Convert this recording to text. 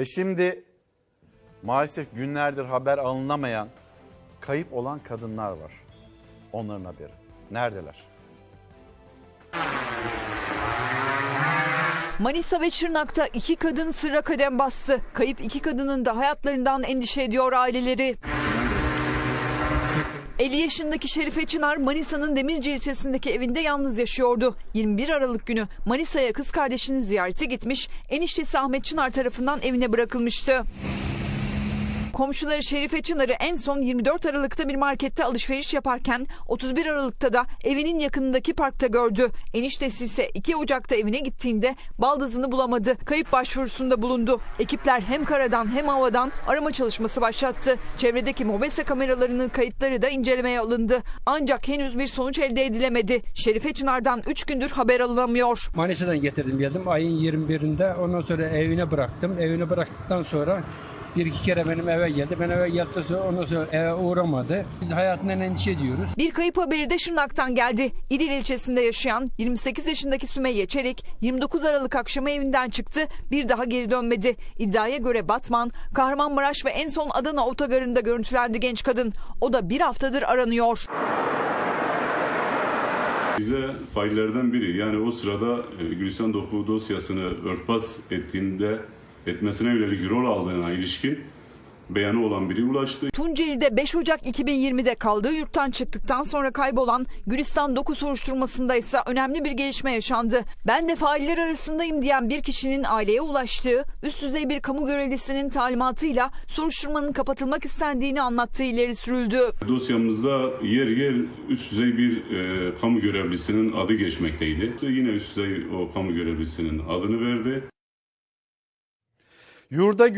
Ve şimdi maalesef günlerdir haber alınamayan kayıp olan kadınlar var. Onların haberi. Neredeler? Manisa ve Şırnak'ta iki kadın sıra kadem bastı. Kayıp iki kadının da hayatlarından endişe ediyor aileleri. 50 yaşındaki Şerife Çınar Manisa'nın Demirci ilçesindeki evinde yalnız yaşıyordu. 21 Aralık günü Manisa'ya kız kardeşini ziyarete gitmiş, eniştesi Ahmet Çınar tarafından evine bırakılmıştı. Komşuları Şerife Çınar'ı en son 24 Aralık'ta bir markette alışveriş yaparken 31 Aralık'ta da evinin yakınındaki parkta gördü. Eniştesi ise 2 Ocak'ta evine gittiğinde baldızını bulamadı. Kayıp başvurusunda bulundu. Ekipler hem karadan hem havadan arama çalışması başlattı. Çevredeki mobese kameralarının kayıtları da incelemeye alındı. Ancak henüz bir sonuç elde edilemedi. Şerife Çınar'dan 3 gündür haber alınamıyor. Manisa'dan getirdim geldim ayın 21'inde. Ondan sonra evine bıraktım. Evine bıraktıktan sonra bir iki kere benim eve geldi. Ben eve geldikten sonra ondan sonra eve uğramadı. Biz hayatından endişe ediyoruz. Bir kayıp haberi de Şırnak'tan geldi. İdil ilçesinde yaşayan 28 yaşındaki Sümeyye Çelik 29 Aralık akşamı evinden çıktı. Bir daha geri dönmedi. İddiaya göre Batman, Kahramanmaraş ve en son Adana otogarında görüntülendi genç kadın. O da bir haftadır aranıyor. Bize faillerden biri yani o sırada e, Gülistan Doku dosyasını örtbas ettiğinde etmesine yönelik rol aldığına ilişkin beyanı olan biri ulaştı. Tunceli'de 5 Ocak 2020'de kaldığı yurttan çıktıktan sonra kaybolan Gülistan 9 soruşturmasında ise önemli bir gelişme yaşandı. Ben de failler arasındayım diyen bir kişinin aileye ulaştığı, üst düzey bir kamu görevlisinin talimatıyla soruşturmanın kapatılmak istendiğini anlattığı ileri sürüldü. Dosyamızda yer yer üst düzey bir e, kamu görevlisinin adı geçmekteydi. Yine üst düzey o kamu görevlisinin adını verdi. Yurda Gül